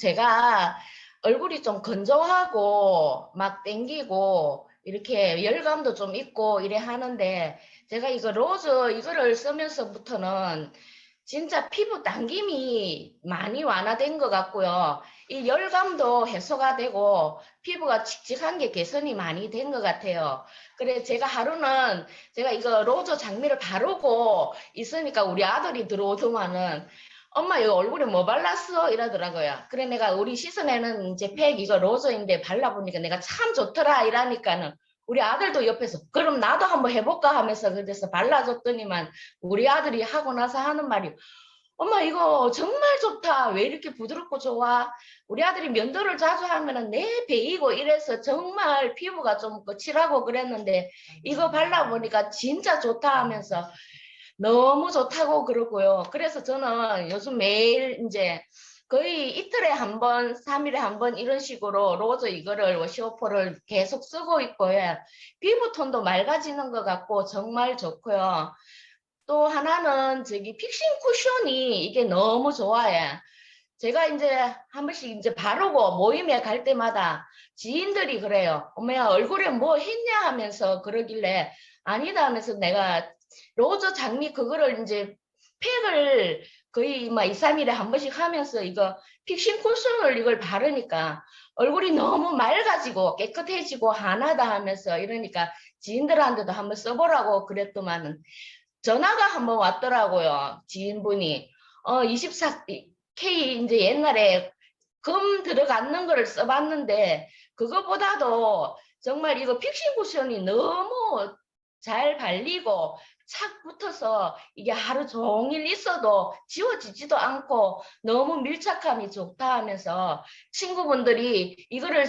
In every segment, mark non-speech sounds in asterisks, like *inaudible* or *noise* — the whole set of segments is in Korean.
제가 얼굴이 좀 건조하고 막 땡기고 이렇게 열감도 좀 있고 이래 하는데 제가 이거 로즈 이거를 쓰면서부터는 진짜 피부 당김이 많이 완화된 것 같고요. 이 열감도 해소가 되고 피부가 칙칙한 게 개선이 많이 된 것 같아요. 그래 제가 하루는 제가 이거 로즈 장미를 바르고 있으니까 우리 아들이 들어오더만은 엄마 이거 얼굴에 뭐 발랐어? 이러더라고요. 그래 내가 우리 시선에는 이제 팩 이거 로즈인데 발라보니까 내가 참 좋더라 이러니까는 우리 아들도 옆에서 그럼 나도 한번 해볼까 하면서 그래서 발라줬더니만 우리 아들이 하고 나서 하는 말이 엄마 이거 정말 좋다. 왜 이렇게 부드럽고 좋아? 우리 아들이 면도를 자주 하면은 내 베이고 이래서 정말 피부가 좀 거칠하고 그랬는데 이거 발라보니까 진짜 좋다 하면서 너무 좋다고 그러고요. 그래서 저는 요즘 매일 이제 거의 이틀에 한 번, 삼일에 한 번 이런 식으로 로즈 이거를 워시오퍼를 계속 쓰고 있고요. 피부톤도 맑아지는 것 같고 정말 좋고요. 또 하나는 저기 픽싱 쿠션이 이게 너무 좋아요. 제가 이제 한 번씩 이제 바르고 모임에 갈 때마다 지인들이 그래요. 어머야 얼굴에 뭐 했냐 하면서 그러길래 아니다 하면서 내가 로즈 장미 그거를 이제 팩을 거의 막 2, 3일에 한 번씩 하면서 이거 픽싱 쿠션을 이걸 바르니까 얼굴이 너무 맑아지고 깨끗해지고 하나다 하면서 이러니까 지인들한테도 한번 써보라고 그랬더만은 전화가 한번 왔더라고요. 지인분이 어 24K 이제 옛날에 금 들어가는 거를 써봤는데 그거보다도 정말 이거 픽싱 쿠션이 너무 잘 발리고 착 붙어서 이게 하루 종일 있어도 지워지지도 않고 너무 밀착감이 좋다 하면서 친구분들이 이거를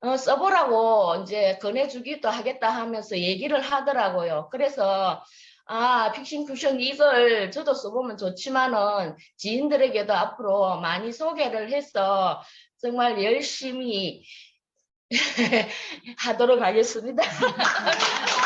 어, 써보라고 이제 권해주기도 하겠다 하면서 얘기를 하더라고요. 그래서 아, 픽싱 쿠션 이걸 저도 써보면 좋지만은 지인들에게도 앞으로 많이 소개를 해서 정말 열심히 *laughs* 하도록 하겠습니다. *laughs*